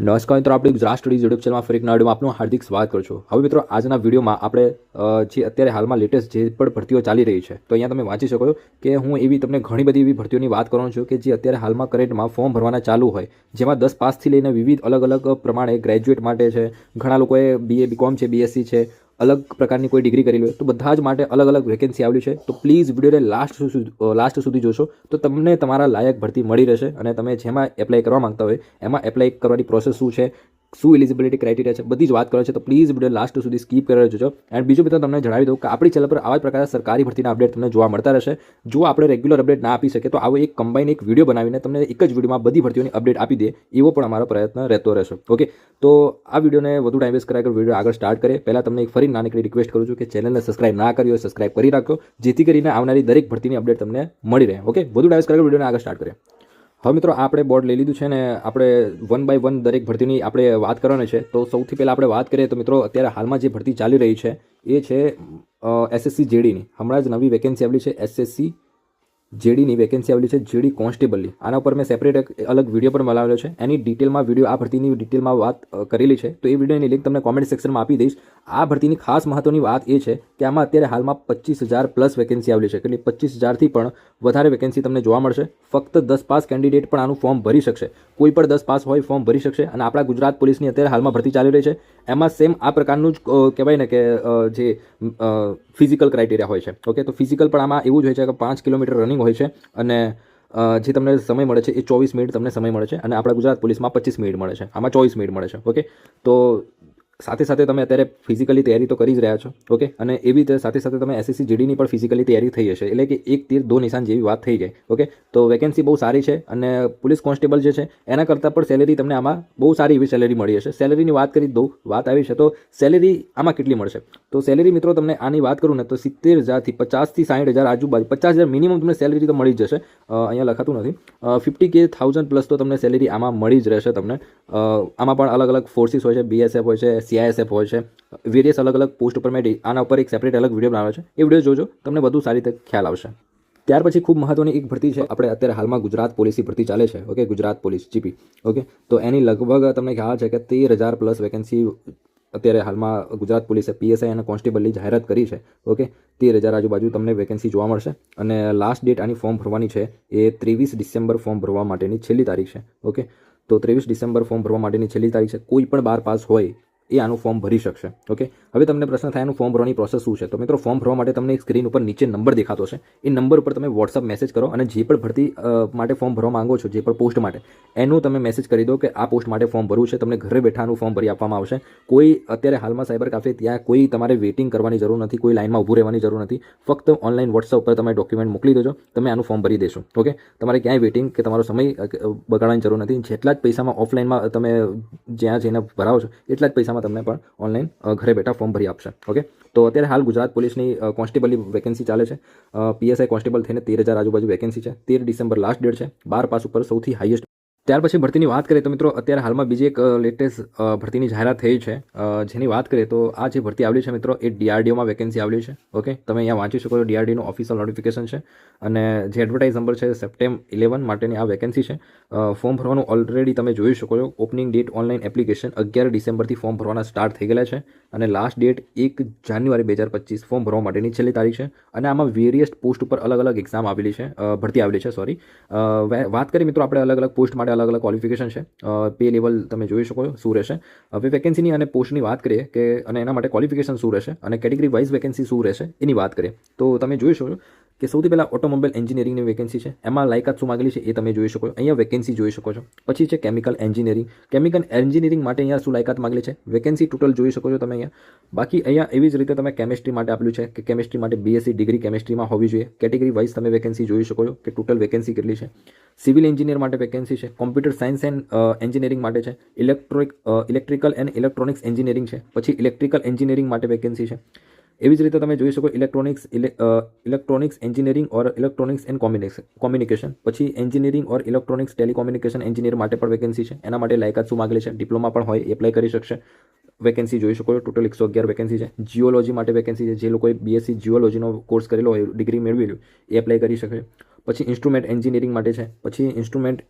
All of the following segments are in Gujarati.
નમસ્કાર મિત્રો, આપણે ગુજરાત સ્ટડીઝ યુટ્યુબ ચેનલમાં ફરી નવા વિડીયોમાં આપનું હાર્દિક સ્વાગત કરું છું. હવે મિત્રો, આજના વિડીયોમાં આપણે જે અત્યારે હાલમાં લેટેસ્ટ જે પણ ભરતીઓ ચાલી રહી છે, તો અહીંયા તમે વાંચી શકો છો કે હું એવી તમને ઘણી બધી એવી ભરતીઓની વાત કરું છું કે જે અત્યારે હાલમાં કરંટમાં ફોર્મ ભરવાના ચાલુ હોય. જેમાં દસ પાસથી લઈને વિવિધ અલગ અલગ પ્રમાણે ગ્રેજ્યુએટ માટે છે, ઘણા લોકોએ બીએ બીકોમ છે બીએસસી છે અલગ પ્રકારની કોઈ ડિગ્રી કરેલી હોય, તો બધા જ માટે અલગ અલગ વેકેન્સી આવેલી છે. તો પ્લીઝ વિડીયોને લાસ્ટ સુધી લાસ્ટ સુધી જોશો. તો તમને તમારા લાયક ભરતી મળી રહેશે અને તમે જેમાં એપ્લાય કરવા માંગતા હોય, એમાં એપ્લાય કરવાની પ્રોસેસ શું છે શું એલિજિબિલિટી ક્રાઇટેરિયા છે, બધી જ વાત કરો છે, તો પ્લીઝ વીડિયો લાસ્ટ સુધી સ્કીપ કરી જોજો એન્ડ બીજું મિત્રો તમને જણાવી દઉં કે આપણી ચેનલ પર આવા પ્રકારના સરકારી ભરતીના અપડેટ તમને જોવા મળતા રહેશે. જો આપણે રેગ્યુલર અપડેટ ના આપી શકીએ, તો આવો એક કમ્બાઈન એક વીડિયો બનાવીને તમને એક જ વિડીયોમાં બધી ભરતીઓની અપડેટ આપી દે, એવો પણ અમારો પ્રયત્ન રહેતો રહેશે. ઓકે તો આ વિડીયોને વધુ ટાઈમ વેસ્ટ કરાય, વીડિયો આગળ સ્ટાર્ટ કરે પહેલાં તમને એક ફરી નાનકડી રિક્વેસ્ટ કરું છું કે ચેનલને સબસ્ક્રાઇબ ના કરી હોય સબસ્ક્રાઇબ કરી રાખો, જેથી કરીને આવનારી દરેક ભરતીની અપડેટ તમને મળી રહે. ઓકે વધુ ટાઈમ વેસ્ટ કરાય, વિડીયોને આગળ સ્ટાર્ટ કરીએ. હવે મિત્રો, આપણે બોર્ડ લઈ લીધું છે ને, આપણે વન બાય વન દરેક ભરતીની આપણે વાત કરવાની છે. તો સૌથી પહેલાં આપણે વાત કરીએ તો મિત્રો, અત્યારે હાલમાં જે ભરતી ચાલી રહી છે, એ છે એસએસસી જેડીની હમણાં જ નવી વેકેન્સી આવેલી છે એસએસસી જેડીની વેકેન્સી આવેલી છે, જેડી કોન્સ્ટેબલની આના ઉપર મેં સેપરેટ અલગ વીડિયો પણ બનાવેલો છે. એની ડિટેલમાં વીડિયો આ ભરતીની ડિટેલમાં વાત કરેલી છે. તો એ વિડીયોની લિંક તમને કોમેન્ટ સેક્શનમાં આપી દઈશ. આ ભરતીની ખાસ મહત્વની વાત એ છે કે આમાં અત્યારે હાલમાં પચીસ હજાર પ્લસ વેકેન્સી આવેલી છે. એટલે પચીસ હજારથી પણ વધારે વેકેન્સી તમને જોવા મળશે. ફક્ત દસ પાસ કેન્ડિડેટ પણ આનું ફોર્મ ભરી શકશે. કોઈ પણ દસ પાસ હોય ફોર્મ ભરી શકશે. અને આપણા ગુજરાત પોલીસની અત્યારે હાલમાં ભરતી ચાલી રહી છે. એમાં સેમ આ પ્રકારનું જ કહેવાય ને કે જે ફિઝિકલ ક્રાઇટેરિયા હોય છે. ઓકે, તો ફિઝિકલ પણ આમાં એવું જ હોય છે કે પાંચ કિલોમીટર રનિંગ હોય છે અને જે તમને સમય મળે છે એ ચોવીસ મિનિટ તમને સમય મળે છે અને આપણા ગુજરાત પોલીસમાં પચીસ મિનિટ મળે છે. આમાં ચોવીસ મિનિટ મળે છે. ઓકે, તો સાથે સાથે તમે અત્યારે ફિઝિકલી તૈયારી તો કરી જ રહ્યા છો ઓકે અને એવી રીતે સાથે સાથે તમે એસએસસી જીડીની પણ ફિઝિકલી તૈયારી થઈ હશે, એટલે કે એક તીર દો નિશાન જેવી વાત થઈ જાય ઓકે તો વેકેન્સી બહુ સારી છે અને પોલીસ કોન્સ્ટેબલ જે છે, એના કરતાં પણ સેલેરી તમને આમાં બહુ સારી એવી સેલેરી મળી હશે. સેલેરીની વાત કરી દઉં વાત આવી છે, તો સેલેરી આમાં કેટલી મળશે? તો સેલેરી મિત્રો, તમને આની વાત કરું ને, તો સિત્તેર હજારથી પચાસથી સાઠ હજાર આજુબાજુ, પચાસ હજાર મિનિમમ તમને સેલેરી તો મળી જશે. અહીંયા લખાતું નથી. ફિફ્ટી કે થાઉઝન્ડ પ્લસ તો તમને સેલેરી આમાં મળી જ રહેશે તમને. આમાં પણ અલગ અલગ ફોર્સિસ હોય છે બીએસએફ હોય છે સીઆઈએસએફ હોય છે. વેરિયસ અલગ અલગ પોસ્ટ ઉપર મેં આના ઉપર એક સેપરેટ અલગ વીડિયો બનાવ્યો છે. એ વીડિયો જોજો, તમને બધું સારી રીતે ખ્યાલ આવશે. ત્યાર પછી ખૂબ મહત્વની એક ભરતી છે. આપણે અત્યારે હાલમાં ગુજરાત પોલીસની ભરતી ચાલે છે. Okay Gujarat police GP okay તો એની લગભગ તમને ખ્યાલ છે કે તેર હજાર પ્લસ વેકેન્સી અત્યારે હાલમાં ગુજરાત પોલીસે પીએસઆઈ અને કોન્સ્ટેબલની જાહેરાત કરી છે. ઓકે તેર હજાર આજુબાજુ તમને વેકેન્સી જોવા મળશે. અને લાસ્ટ ડેટ આની ફોર્મ ભરવાની છે એ ત્રેવીસ ડિસેમ્બર ફોર્મ ભરવા માટેની છેલ્લી તારીખ છે. ઓકે તો ત્રેવીસ ડિસેમ્બર ફોર્મ ભરવા માટેની છેલ્લી તારીખ છે. કોઈ પણ બાર પાસ હોય એ આનું ફોર્મ ભરી શકશે. ઓકે હવે તમને પ્રશ્ન થાય એનું ફોર્મ ભરવાની પ્રોસેસ શું છે? તો મિત્રો ફોર્મ ભરવા માટે તમને સ્ક્રીન ઉપર નીચે નંબર દેખાતો છે એ નંબર ઉપર તમે વોટ્સઅપ મેસેજ કરો અને જે પણ ભરતી માટે ફોર્મ ભરવા માંગો છો, જે પણ પોસ્ટ માટે, એનું તમે મેસેજ કરી દો કે આ પોસ્ટ માટે ફોર્મ ભરવું છે. તમને ઘરે બેઠાનું ફોર્મ ભરી આપવામાં આવશે. કોઈ અત્યારે હાલમાં સાયબર કાફે ત્યાં કોઈ તમારે વેઇટિંગ કરવાની જરૂર નથી, કોઈ લાઇનમાં ઊભું રહેવાની જરૂર નથી. ફક્ત ઓનલાઈન વોટ્સઅપ પર તમે ડોક્યુમેન્ટ મોકલી દેજો, તમે આનું ફોર્મ ભરી દેશો. ઓકે તમારે ક્યાંય વેઇટિંગ કે તમારો સમય બગાડવાની જરૂર નથી. જેટલા જ પૈસામાં ઓફલાઈનમાં તમે જ્યાં જઈને ભરાવો છો, એટલા જ પૈસામાં તમને પણ ઓનલાઈન ઘરે બેઠા ફોર્મ ભરી આપશે. ઓકે તો અત્યારે હાલ ગુજરાત પોલીસની કોન્સ્ટેબલની વેકેન્સી ચાલે છે. પીએસઆઈ કોન્સ્ટેબલ થઈને તેર હજાર આજુબાજુ વેકેન્સી છે. તેર ડિસેમ્બર લાસ્ટ ડેટ છે. બાર પાસ ઉપર સૌથી હાઈએસ્ટ ત્યાર પછી ભરતીની વાત કરીએ તો મિત્રો, અત્યારે હાલમાં બીજી એક લેટેસ્ટ ભરતીની જાહેરાત થઈ છે. જેની વાત કરીએ તો આ જે ભરતી આવેલી છે મિત્રો, એ ડીઆરડીઓમાં વેકેન્સી આવેલી છે. ઓકે તમે અહીંયા વાંચી શકો છો, ડીઆરડીનું ઓફિશિયલ નોટિફિકેશન છે. અને જે એડવર્ટાઇઝ નંબર છે સપ્ટેમ્બર ઇલેવન માટેની આ વેકેન્સી છે. ફોર્મ ભરવાનું ઓલરેડી તમે જોઈ શકો છો. ઓપનિંગ ડેટ ઓનલાઈન એપ્લિકેશન અગિયાર ડિસેમ્બરથી ફોર્મ ભરવાના સ્ટાર્ટ થઈ ગયેલા છે. અને લાસ્ટ ડેટ એક જાન્યુઆરી બે હજાર પચીસ ફોર્મ ભરવા માટેની છેલ્લી તારીખ છે. અને આમાં વેરિયસ પોસ્ટ ઉપર અલગ અલગ એક્ઝામ આવેલી છે. ભરતી આવેલી છે સોરી વાત કરીએ મિત્રો, આપણે અલગ અલગ પોસ્ટ માટે અલગ અલગ ક્વોલિફિકેશન છે પે લેવલ તમે જોઈ શકો શું રહેશે. હવે વેકેન્સીની અને પોસ્ટની વાત કરીએ કે, અને એના માટે ક્વોલિફિકેશન શું રહેશે અને કેટેગરી વાઇઝ વેકેન્સી શું રહેશે એની વાત કરીએ. તો તમે જોઈ શકો કે સૌથી પહેલાં ઓટોમોબાઈલ એન્જિનિયરિંગની વેકેન્સી છે. એમાં લાયકાત શું માગેલી છે એ તમે જોઈ શકો છો. અહીંયા વેકેન્સી જોઈ શકો છો. પછી છે કેમિકલ એન્જિનિયરિંગ કેમિકલ એન્જિનિયરિંગ માટે અહીંયા શું લાયકાત માગેલી છે? વેકેન્સી ટોટલ જોઈ શકો છો તમે અહીંયા. બાકી અહીંયા એવી જ રીતે તમે કેમિસ્ટ્રી માટે આપેલું છે કે કેમિસ્ટ્રી માટે બીએસસી ડિગ્રી કેમિસ્ટ્રીમાં હોવી જોઈએ. કેટેગરી વાઇઝ તમે વેકેન્સી જોઈ શકો છો કે ટોટલ વેકેન્સી કેટલી છે. સિવિલ એન્જિનિયર માટે વેકેન્સી છે. કોમ્પ્યુટર સાયન્સ એન્ડ એન્જિનિયરિંગ માટે છે. Electronic electrical and electronics engineering છે. પછી ઇલેક્ટ્રિકલ એન્જિનિયરિંગ માટે વેકેન્સી છે. એવી જ રીતે તમે જોઈ શકો electronics electronics engineering or electronics and communication communication. પછી engineering or electronics telecommunication engineer માટે પણ વેકેન્સી છે. એના માટે લાયકાત શું માગેલી છે? ડિપ્લોમા પણ હોય એપ્લાય કરી શકશે. વેકેન્સી જોઈ શકો ટોટલ એકસો અગિયાર વેકેન્સી છે. જીઓલોજી માટે વેકેન્સી છે. જે લોકોએ બીએસસી જીઓલોજીનો કોર્સ કરેલો હોય ડિગ્રી મેળવેલું એ એપ્લાય કરી શકે પછી ઇન્સ્ટ્રુમેન્ટ એન્જિનિયરિંગ માટે છે, પછી ઇન્સ્ટ્રુમેન્ટ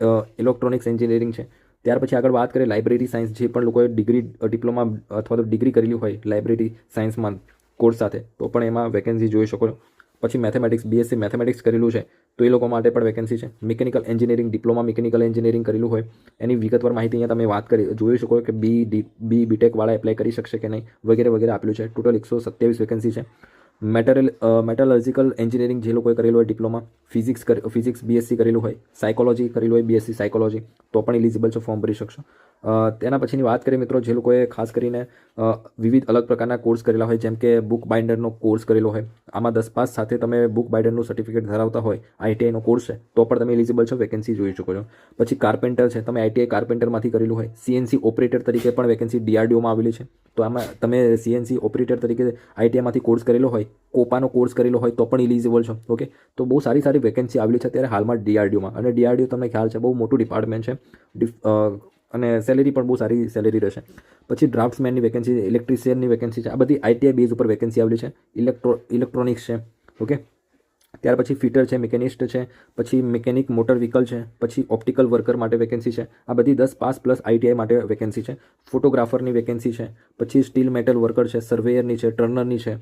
ઇલેક્ટ્રોનિક્સ એન્જિનિયરિંગ છે. ત્યાર પછી આગળ વાત કરીએ લાઇબ્રેરી સાયન્સ, જે પણ લોકોએ ડિગ્રી ડિપ્લોમા અથવા તો ડિગ્રી કરેલી હોય લાઇબ્રેરી સાયન્સમાં કોર્સ સાથે, તો પણ એમાં વેકેન્સી જોઈ શકો પછી મેથેમેટિક્સ બીએસસી મેથેમેટિક્સ કરેલું છે, તો એ લોકો માટે પણ વેકેન્સી છે. Mechanical engineering diploma mechanical engineering કરેલું હોય, એની વિગતવાર માહિતી અહીંયા તમે વાત કરી, જોઈ શકો કે બી ડી બી બીટેકવાળા એપ્લાય કરી શકશે કે નહીં, વગેરે વગેરે આપેલું છે. ટોટલ એકસો સત્યાવીસ વેકેન્સી છે. મેટરલ મેટલર્જિકલ એન્જિનિયરિંગ જે લોકોએ કરેલું હોય ડિપ્લોમા ફિઝિક્સ ફિઝિક્સ બીએસસી કરેલું હોય સાયકોલોજી કરેલું હોય બીએસસી સાયકોલોજી તો પણ ઇલિજિબલ છો ફોર્મ ભરી શકશો. તેના પછીની વાત કરીએ મિત્રો, જે લોકોએ ખાસ કરીને વિવિધ અલગ પ્રકારના કોર્સ કરેલા હોય, જેમ કે બુક બાઇન્ડરનો કોર્સ કરેલો હોય, આમાં દસ પાસ સાથે તમે બુક બાઇન્ડરનું સર્ટિફિકેટ ધરાવતા હોય આઈટીઆઈનો કોર્સ છે, તો પણ તમે ઇલિજિબલ છો વેકેન્સી જોઈ શકો છો. પછી કાર્પેન્ટર છે, તમે આઈટીઆઈ કાર્પેન્ટરમાંથી કરેલું હોય સીએનસી ઓપરેટર તરીકે પણ વેકેન્સી ડીઆરડીઓમાં આવેલી છે, તો આમાં તમે સીએનસી ઓપરેટર તરીકે આઈટીઆઈમાંથી કોર્સ કરેલો હોય કોપાનો કોર્સ કરેલો હોય તો પણ ઇલિજિબલ છો ઓકે તો બહુ સારી સારી વેકેન્સી આવેલી છે અત્યારે હાલમાં ડીઆરડીઓમાં. અને ડીઆરડીઓ તમને ખ્યાલ છે, બહુ મોટું ડિપાર્ટમેન્ટ છે. અને સેલેરી પણ બહુ સારી સેલેરી રહેશે. પછી ડ્રાફ્ટમેનની વેકેન્સી ઇલેક્ટ્રિશિયનની વેકેન્સી છે, આ બધી આઈટીઆઈ બેઝ ઉપર વેકેન્સી આવેલી છે. ઇલેક્ટ્રો ઇલેક્ટ્રોનિક્સ છે ઓકે ત્યાર પછી ફિટર છે મિકેનિસ્ટ છે, પછી મિકેનિક મોટર વ્હીકલ છે, પછી ઓપ્ટિકલ વર્કર માટે વેકેન્સી છે. આ બધી દસ પાસ પ્લસ આઈટીઆઈ માટે વેકેન્સી છે. ફોટોગ્રાફરની વેકેન્સી છે, પછી સ્ટીલ મેટલ વર્કર છે સર્વેયરની છે ટર્નરની છે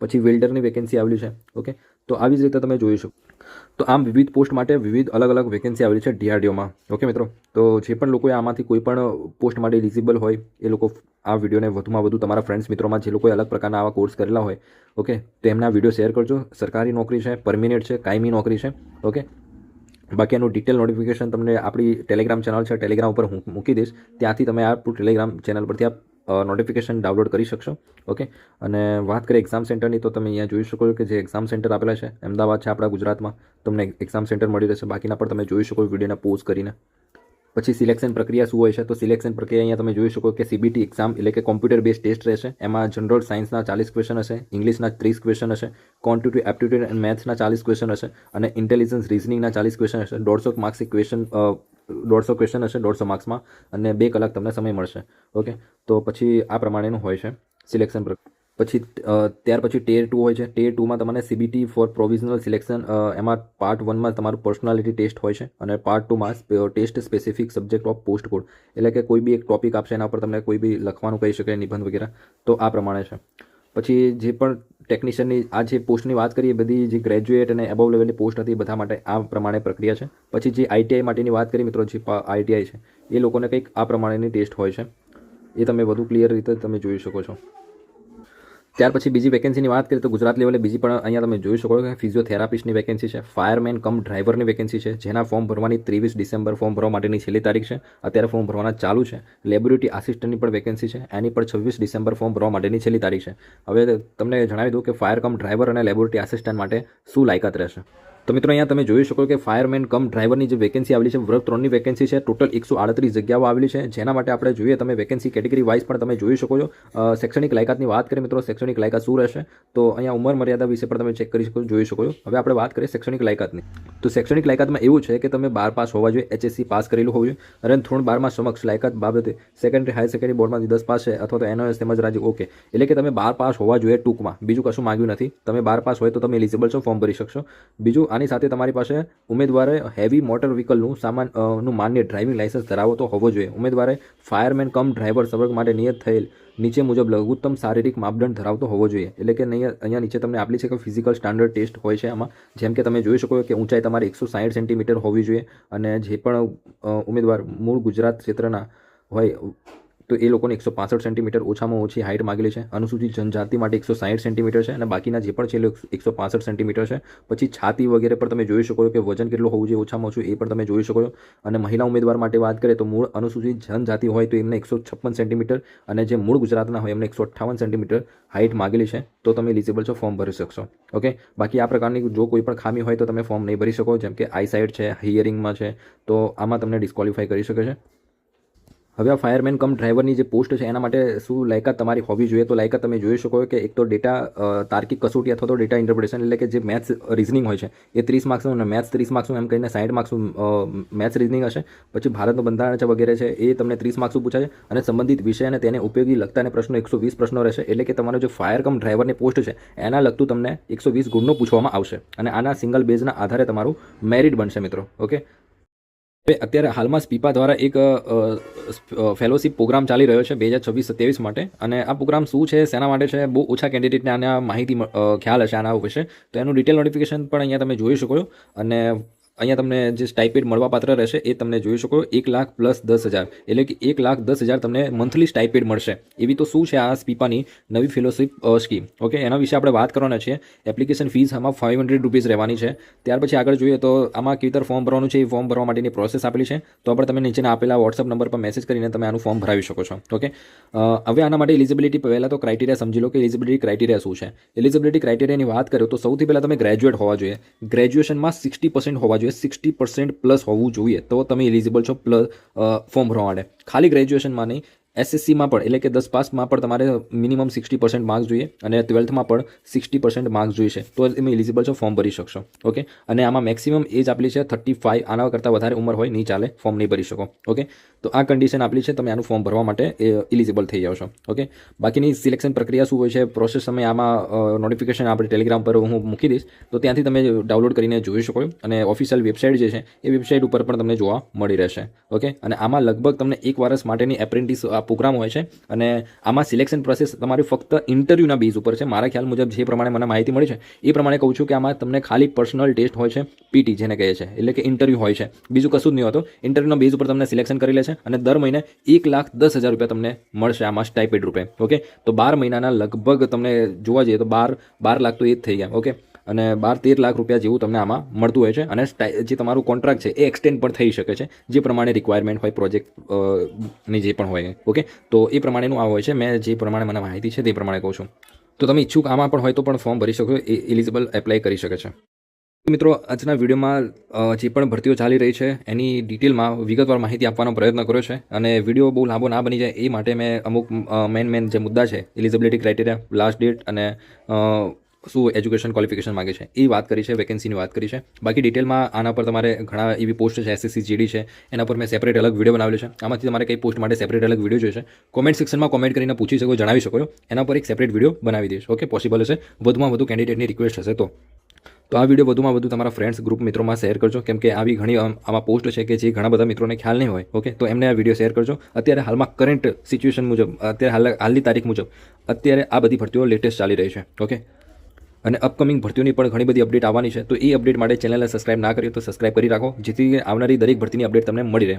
પછી વેલ્ડરની વેકેન્સી આવેલી છે ઓકે તો આવી જ રીતે તમે જોઈ શકો. તો આમ વિવિધ પોસ્ટ માટે વિવિધ અલગ અલગ વેકેન્સી આવેલી છે ડીઆરડીઓમાં ઓકે મિત્રો? તો જે પણ લોકોએ આમાંથી કોઈ પણ પોસ્ટ માટે એલિજિબલ હોય, એ લોકો આ વિડીયોને વધુમાં વધુ તમારા ફ્રેન્ડ્સ મિત્રોમાં જે લોકોએ અલગ પ્રકારના આવા કોર્સ કરેલા હોય ઓકે તો એમના વીડિયો શેર કરજો. સરકારી નોકરી છે પરમિનેન્ટ છે, કાયમી નોકરી છે ઓકે બાકી એનું ડિટેલ નોટિફિકેશન તમને આપણી ટેલિગ્રામ ચેનલ છે ટેલિગ્રામ ઉપર હું મૂકી દઈશ. ત્યાંથી તમે આ ટેલિગ્રામ ચેનલ પરથી આપ નોટિફિકેશન ડાઉનલોડ કરી શકશો ઓકે અને વાત કરીએ એક્ઝામ સેન્ટરની તો તમે અહીંયા જોઈ શકો કે જે એક્ઝામ સેન્ટર આપેલા છે, અમદાવાદ છે આપણા ગુજરાતમાં, તમને એક્ઝામ સેન્ટર મળી રહેશે, બાકીના પણ તમે જોઈ શકો વિડીયોને પોઝ કરીને. પછી સિલેક્શન પ્રક્રિયા શું હોય છે? તો સિલેક્શન પ્રક્રિયા અહીંયા તમે જોઈ શકો કે સીબીટી એક્ઝામ એટલે કે કોમ્પ્યુટર બેઝ ટેસ્ટ રહેશે. એમાં જનરલ સાયન્સના ચાલીસ ક્વેશ્ચન હશે ઇંગ્લિશના ત્રીસ ક્વેશ્ચન હશે ક્વોન્ટિટી એપ્ટિટ્યુડ એન્ડ મેથ્સના ચાલીસ ક્વેશ્ચન હશે અને ઇન્ટેલિજન્સ રિઝનિંગના ચાલીસ ક્વેશ્ચન હશે. દોઢસો માર્ક્સ ક્વેશ્ચન દોઢસો ક્વેશ્ચન હશે, દોઢસો માર્ક્સમાં અને બે કલાક તમને સમય મળશે. ઓકે તો પછી આ પ્રમાણેનું હોય છે સિલેક્શન પછી ત્યાર પછી ટેર ટુ હોય છે. ટેર ટુમાં તમને સીબીટી ફોર પ્રોવિઝનલ સિલેક્શન એમાં પાર્ટ વનમાં તમારું પર્સનાલિટી ટેસ્ટ હોય છે અને part ટુમાં test specific subject of post code એટલે કે કોઈ બી એક ટોપિક આપશે, એના પર તમને કોઈ બી લખવાનું કહી શકે, નિબંધ વગેરે. તો આ પ્રમાણે છે. પછી જે પણ ટેકનિશિયનની આ જે પોસ્ટની વાત કરીએ, બધી જે ગ્રેજ્યુએટ અને એબવ લેવલની પોસ્ટ હતી, બધા માટે આ પ્રમાણે પ્રક્રિયા છે. પછી જે આઈટીઆઈ માટેની વાત કરીએ, મિત્રો, જે આઈટીઆઈ છે, એ લોકોને કંઈક આ પ્રમાણેની ટેસ્ટ હોય છે. એ તમે વધુ ક્લિયર રીતે તમે જોઈ શકો છો. ત્યાર પછી બીજી વેકેન્સીની વાત કરીએ તો ગુજરાત લેવલે બીજી પણ અહીંયા તમે જોઈ શકો કે ફિઝિયોથેરાપિસ્ટની વેકેન્સી છે ફાયરમેન કમ ડ્રાઈવરની વેકેન્સી છે, જેના ફોર્મ ભરવાની ત્રેવીસ ડિસેમ્બર ફોર્મ ભરવા માટેની છેલ્લી તારીખ છે. અત્યારે ફોર્મ ભરવાના ચાલુ છે. લેબોરેટરી આસિસ્ટન્ટની પણ વેકેન્સી છે. એની પણ છવ્વીસ ડિસેમ્બર ફોર્મ ભરવા માટેની છેલ્લી તારીખ છે. હવે તમને જણાવી દઉં કે ફાયર કમ ડ્રાઈવર અને લેબોરેટરી આસિસ્ટન્ટ માટે શું લાયકાત રહેશે? તો મિત્રો અહીંયા તમે જોઈ શકો કે ફાયરમેન કમ ડ્રાઈવરની જે વેકેન્સી આવેલી છે વર્ગ ત્રણની વેકેન્સી છે ટોટલ એકસો આડત્રીસ જગ્યાઓ આવેલી છે. જેના માટે આપણે જોઈએ તમે વેકેન્સી કેટેગરી વાઇઝ પણ તમે જોઈ શકો છો. શૈક્ષણિક લાયકાતની વાત કરીએ મિત્રો, શૈક્ષણિક લાયકાત શું રહેશે? તો અહીંયા ઉંમર મર્યાદા વિશે પણ તમે ચેક કરી શકો, જોઈ શકો છો. હવે આપણે વાત કરીએ શૈક્ષણિક લાયકાતની. તો શૈક્ષણિક લાયકાતમાં એવું છે કે તમે બાર પાસ હોવા જોઈએ એચએસસી પાસ કરેલું હોવું જોઈએ. અને ધોરણ બારમાં સમક્ષ લાયકાત બાબતે સેકન્ડરી હાયર સેકન્ડરી બોર્ડમાંથી દસ પાસ છે, અથવા તો એનઓએસ તેમજ રાજ્ય ઓકે એટલે કે તમે બાર પાસ હોવા જોઈએ ટૂંકમાં. બીજું કશું માંગ્યું નથી. તમે બાર પાસ હોય તો તમે એલિજિબલ છો ફોર્મ ભરી શકશો. બીજું આની સાથે તમારી પાસે ઉમેદવારે હેવી મોટર વ્હીકલનું સામાનનું માન્ય ડ્રાઇવિંગ લાઇસન્સ ધરાવતો હોવો જોઈએ. ઉમેદવારે ફાયરમેન કમ ડ્રાઈવર સવર્ગ માટે નિયત થયેલ નીચે મુજબ લઘુત્તમ શારીરિક માપદંડ ધરાવતો હોવો જોઈએ. એટલે કે નહીં અહીંયા નીચે તમને આપેલી છે કે ફિઝિકલ સ્ટાન્ડર્ડ ટેસ્ટ હોય છે આમાં. જેમ કે તમે જોઈ શકો કે ઊંચાઈ તમારી એકસો સાઠ સેન્ટીમીટર હોવી જોઈએ. અને જે પણ ઉમેદવાર મૂળ ગુજરાત ક્ષેત્રના હોય તો એ લોકોને એકસો પાસઠ સેન્ટીમીટર ઓછામાં ઓછી હાઇટ માગેલી છે. અનુસૂચિત જનજાતિ માટે એકસો સાઠ સેન્ટીમીટર છે અને બાકીના જે પણ છે એ એકસો પાસઠ સેન્ટીમીટર છે. પછી છાતી વગેરે પર તમે જોઈ શકો છો કે વજન કેટલું હોવું જોઈએ ઓછામાં ઓછું એ પણ તમે જોઈ શકો છો. અને મહિલા ઉમેદવાર માટે વાત કરીએ તો મૂળ અનુસૂચિત જનજાતિ હોય તો એમને એકસો છપ્પન સેન્ટીમીટર અને જે મૂળ ગુજરાતના હોય એમને એકસો અઠ્ઠાવન સેન્ટીમીટર હાઇટ માગેલી છે. તો તમે એલિજિબલ છો ફોર્મ ભરી શકશો. ઓકે બાકી આ પ્રકારની જો કોઈ પણ ખામી હોય તો તમે ફોર્મ નહીં ભરી શકો. જેમ કે આઈસાઇટ છે હિયરિંગમાં છે, તો આમાં તમને ડિસ્કવોલિફાય કરી શકે છે. હવે આ ફાયરમેન કમ ડ્રાઈવરની જે પોસ્ટ છે, એના માટે શું લાયકાત તમારી હોવી જોઈએ? તો લાયકાત તમે જોઈ શકો કે એક તો ડેટા તાર્કિક કસોટી અથવા તો ડેટા ઇન્ટરપ્રિટેશન એટલે કે જે મેથ્સ રિઝનિંગ હોય છે, એ ત્રીસ માર્ક્સનું અને મેથ્સ ત્રીસ માર્ક્સનું એમ કહીને સાઠ માર્ક્સનું મેથ્સ રિઝનિંગ હશે. પછી ભારતનું બંધારણ છે વગેરે છે, એ તમને ત્રીસ માર્ક્સનું પૂછાશે અને સંબંધિત વિષય અને તેને ઉપયોગી લગતા અને પ્રશ્નો એકસો વીસ પ્રશ્નો રહેશે. એટલે કે તમારો જે ફાયર કમ ડ્રાઈવરની પોસ્ટ છે, એના લગતું તમને એકસો વીસ ગુણનું પૂછવામાં આવશે. અને આના સિંગલ બેઝના આધારે તમારું મેરિટ બનશે મિત્રો ઓકે અત્યારે હાલમાં સ્પીપા દ્વારા એક ફેલોશિપ પ્રોગ્રામ ચાલી રહ્યો છે બે હજાર છવ્વીસ સત્યાવીસ માટે. અને આ પ્રોગ્રામ શું છે, શેના માટે છે, બહુ ઓછા કેન્ડિડેટને આના માહિતી ખ્યાલ હશે આના વિશે. તો એનું ડિટેલ નોટિફિકેશન પણ અહીંયા તમે જોઈ શકો અને અહીંયા તમને જે સ્ટાઇપેડ મળવાપાત્ર રહેશે એ તમને જોઈ શકો એક લાખ પ્લસ દસ હજાર. એટલે કે એક લાખ દસ હજાર તમને મંથલી સ્ટાઇપેડ મળશે. એવી તો શું છે આ સ્પીપાની નવી ફેલોશિપ સ્કીમ ઓકે એના વિશે આપણે વાત કરવાના છીએ. એપ્લિકેશન ફીસ આમાં ફાઇવ હંડ્રેડ રૂપીઝ રહેવાની છે. ત્યાર પછી આગળ જોઈએ તો આમાં કેવી રીતે ફોર્મ ભરવાનું છે એ ફોર્મ ભરવા માટેની પ્રોસેસ આપેલી છે. તો આપણે તમે નીચેના આપેલા વોટ્સઅપ નંબર પર મેસેજ કરીને તમે આનું ફોર્મ ભરાવી શકો છો. ઓકે હવે આના માટે એલિજિબિલિટી પહેલાં તો ક્રાઇટેરિયા સમજી લો કે એલિજિબિલિટી ક્રાઇટેરિયા શું છે? એલિજિબિલિટી ક્રાઇટેરિયાની વાત કરું તો સૌથી પહેલાં તમે ગ્રેજ્યુએટ હોવા જોઈએ. ગ્રેજ્યુએશનમાં સિક્સટી પર્સન્ટ હોવા જોઈએ. સિક્સટી પર્સન્ટ પ્લસ હોવું જોઈએ તો તમે એલિજિબલ છો પ્લસ ફોર્મ ભરવા માટે. ખાલી ગ્રેજ્યુએશનમાં નહીં એસએસસીમાં પણ, એટલે કે દસ પાસમાં પણ તમારે મિનિમમ સિક્સટી પર્સન્ટ માર્ક્સ જોઈએ અને ટ્વેલ્થમાં પણ સિક્સટી પર્સન્ટ માર્ક્સ જોઈશે તો તમે ઇલિજિબલ છો ફોર્મ ભરી શકશો. ઓકે અને આમાં મેક્સિમમ એજ આપેલી છે થર્ટી ફાઇવ આના કરતાં વધારે ઉંમર હોય, નહીં ચાલે ફોર્મ નહીં ભરી શકો. ઓકે તો આ કન્ડિશન આપેલી છે, તમે આનું ફોર્મ ભરવા માટે ઇલિજિબલ થઈ જાઓ છો. ઓકે બાકીની સિલેક્શન પ્રક્રિયા શું હોય છે પ્રોસેસ તમે આમાં નોટિફિકેશન આપણે ટેલિગ્રામ પર હું મૂકી દઈશ, તો ત્યાંથી તમે ડાઉનલોડ કરીને જોઈ શકો અને ઓફિશિયલ વેબસાઇટ જે છે, એ વેબસાઇટ ઉપર પણ તમને જોવા મળી રહેશે. ઓકે અને આમાં લગભગ તમને એક વર્ષ માટેની એપ્રેન્ટિસ આ પ્રોગ્રામ હોય છે અને આમાં સિલેક્શન પ્રોસેસ તમારી ફક્ત ઇન્ટરવ્યૂના બેઝ ઉપર છે. મારા ખ્યાલ મુજબ જે પ્રમાણે મને માહિતી મળી છે, એ પ્રમાણે કહું છું કે આમાં તમને ખાલી પર્સનલ ટેસ્ટ હોય છે પીટી જેને કહે છે, એટલે કે ઇન્ટરવ્યૂ હોય છે. બીજું કશું જ નહીં હોતું. ઇન્ટરવ્યૂના બેઝ ઉપર તમને સિલેક્શન કરી લે છે અને દર મહિને એક લાખ દસ હજાર રૂપિયા તમને મળશે આમાં સ્ટાઇપેડ રૂપે. ઓકે તો બાર મહિનાના લગભગ તમને જોવા જઈએ તો બાર બાર લાખ તો એ જ થઈ ગયા. ઓકે અને બાર તેર લાખ રૂપિયા જેવું તમને આમાં મળતું હોય છે. અને જે તમારું કોન્ટ્રાક્ટ છે, એ એક્સટેન્ડ પણ થઈ શકે છે. જે પ્રમાણે રિક્વાયરમેન્ટ હોય પ્રોજેક્ટની જે પણ હોય ઓકે તો એ પ્રમાણેનું આ હોય છે. મેં જે પ્રમાણે મને માહિતી છે, તે પ્રમાણે કહું છું. તો તમે ઈચ્છુક આમાં પણ હોય તો પણ ફોર્મ ભરી શકો એ એલિજિબલ એપ્લાય કરી શકે છે. મિત્રો, આજના વિડીયોમાં જે પણ ભરતીઓ ચાલી રહી છે, એની ડિટેલમાં વિગતવાર માહિતી આપવાનો પ્રયત્ન કર્યો છે. અને વીડિયો બહુ લાંબો ના બની જાય, એ માટે મેં અમુક મેન મેન જે મુદ્દા છે એલિજિબિલિટી ક્રાઇટેરિયા લાસ્ટ ડેટ અને શું એજ્યુકેશન ક્વોલિફિકેશન માગે છે, એ વાત કરી છે વેકેન્સીની વાત કરી છે. બાકી ડિટેલમાં આના પર તમારે ઘણા એવી પોસ્ટ છે એસએસસી જીડી છે, એના પર મેં સેપરેટ અલગ વીડિયો બનાવેલો છે. આમાંથી તમારે કઈ પોસ્ટ માટે સેપરેટ અલગ વીડિયો જોઈશે કોમેન્ટ સેક્શનમાં કોમેન્ટ કરીને પૂછી શકો, જણાવી શકો છો. એના પર એક સેપરેટ વીડિયો બનાવી દઈશ. ઓકે પોસિબલ હશે? વધુમાં વધુ કેન્ડિડેટની રિક્વેસ્ટ હશે તો. તો આ વીડિયો વધુમાં વધુ તમારા ફ્રેન્ડ્સ ગ્રુપ મિત્રોમાં શેર કરજો. કેમ કે આવી ઘણી આમાં પોસ્ટ છે કે જે ઘણા બધા મિત્રોને ખ્યાલ નહીં હોય. ઓકે તો એમને આ વીડિયો શેર કરજો. અત્યારે હાલમાં કરંટ સિચ્યુએશન મુજબ, અત્યારે હાલ, હાલની તારીખ મુજબ અત્યારે આ બધી ભરતીઓ લેટેસ્ટ ચાલી રહી છે. ઓકે અને અપકમિંગ ભરતીઓની પણ ઘણી બધી અપડેટ આવવાની છે. તો એ અપડેટ માટે ચેનલને સબસ્ક્રાઇબ ના કર્યો તો સબસ્ક્રાઇબ કરી રાખો. જેથી આવનારી દરેક ભરતીની અપડેટ તમને મળી રહે.